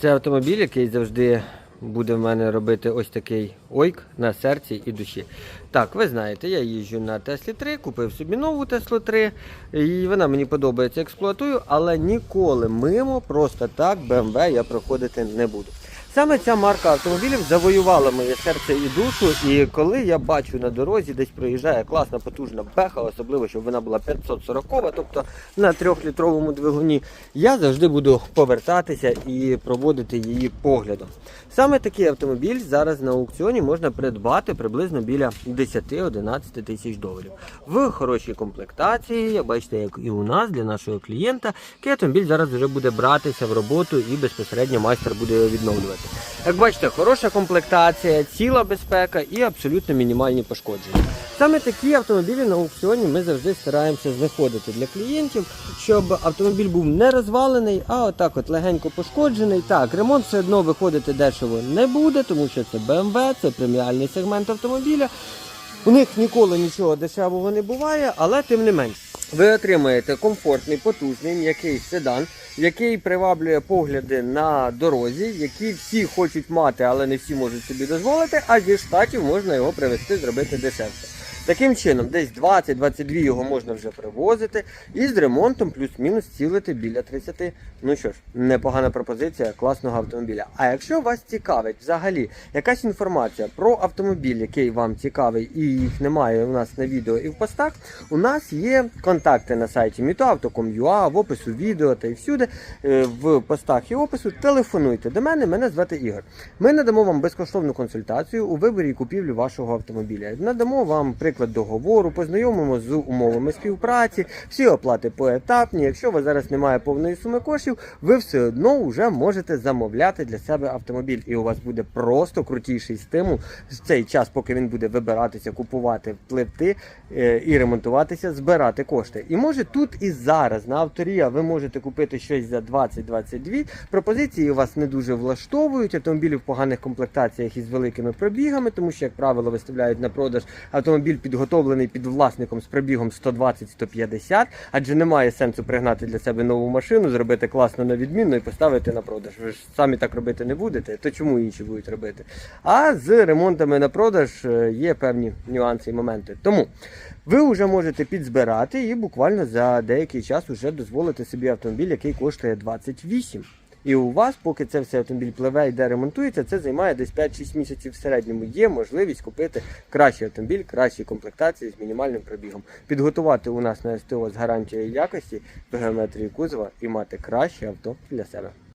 Це автомобіль, який завжди буде в мене робити ось такий ойк на серці і душі. Так, ви знаєте, я їжджу на Теслі 3, купив собі нову Теслу 3, і вона мені подобається, експлуатую, але ніколи мимо просто так BMW я проходити не буду. Саме ця марка автомобілів завоювала моє серце і душу. І коли я бачу на дорозі, десь проїжджає класна потужна беха, особливо щоб вона була 540, тобто на трьохлітровому двигуні, я завжди буду повертатися і проводити її поглядом. Саме такий автомобіль зараз на аукціоні можна придбати приблизно біля 10-11 тисяч доларів. В хорошій комплектації, бачите, як і у нас для нашого клієнта, який автомобіль зараз вже буде братися в роботу і безпосередньо майстер буде його відновлювати. Як бачите, хороша комплектація, ціла безпека і абсолютно мінімальні пошкодження. Саме такі автомобілі на аукціоні ми завжди стараємося знаходити для клієнтів, щоб автомобіль був не розвалений, а отак от легенько пошкоджений. Так, ремонт все одно виходити дешево не буде, тому що це BMW, це преміальний сегмент автомобіля. У них ніколи нічого дешевого не буває, але тим не менш. Ви отримаєте комфортний, потужний, м'який седан, який приваблює погляди на дорозі, які всі хочуть мати, але не всі можуть собі дозволити, а зі штатів можна його привезти, зробити дешевше. Таким чином, десь 20-22 його можна вже привозити, і з ремонтом плюс-мінус цілити біля 30. Ну що ж, непогана пропозиція класного автомобіля. А якщо вас цікавить взагалі якась інформація про автомобіль, який вам цікавий, і їх немає у нас на відео і в постах, у нас є контакти на сайті mitoauto.com.ua, в опису відео та й всюди, е, в постах і опису. Телефонуйте до мене, мене звати Ігор. Ми надамо вам безкоштовну консультацію у виборі і купівлі вашого автомобіля. Надамо вам приклад договору, познайомимо з умовами співпраці, всі оплати поетапні. Якщо у вас зараз немає повної суми коштів, ви все одно вже можете замовляти для себе автомобіль, і у вас буде просто крутіший стимул в цей час, поки він буде вибиратися, купувати, пливти е, і ремонтуватися, збирати кошти. І може тут і зараз на авторія ви можете купити щось за 20-22. Пропозиції вас не дуже влаштовують. Автомобілі в поганих комплектаціях із великими пробігами, тому що, як правило, виставляють на продаж автомобіль підготовлений під власником з пробігом 120-150, адже немає сенсу пригнати для себе нову машину, зробити класно на відмінно і поставити на продаж. Ви ж самі так робити не будете, то чому інші будуть робити? А з ремонтами на продаж е, є певні нюанси і моменти. Тому ви вже можете підзбирати і буквально за деякий час вже дозволити собі автомобіль, який коштує 28. І у вас, поки це все автомобіль пливе, йде ремонтується, це займає десь 5-6 місяців в середньому. Є можливість купити кращий автомобіль, кращі комплектації з мінімальним пробігом. Підготувати у нас на СТО з гарантією якості по геометрії кузова і мати краще авто для себе.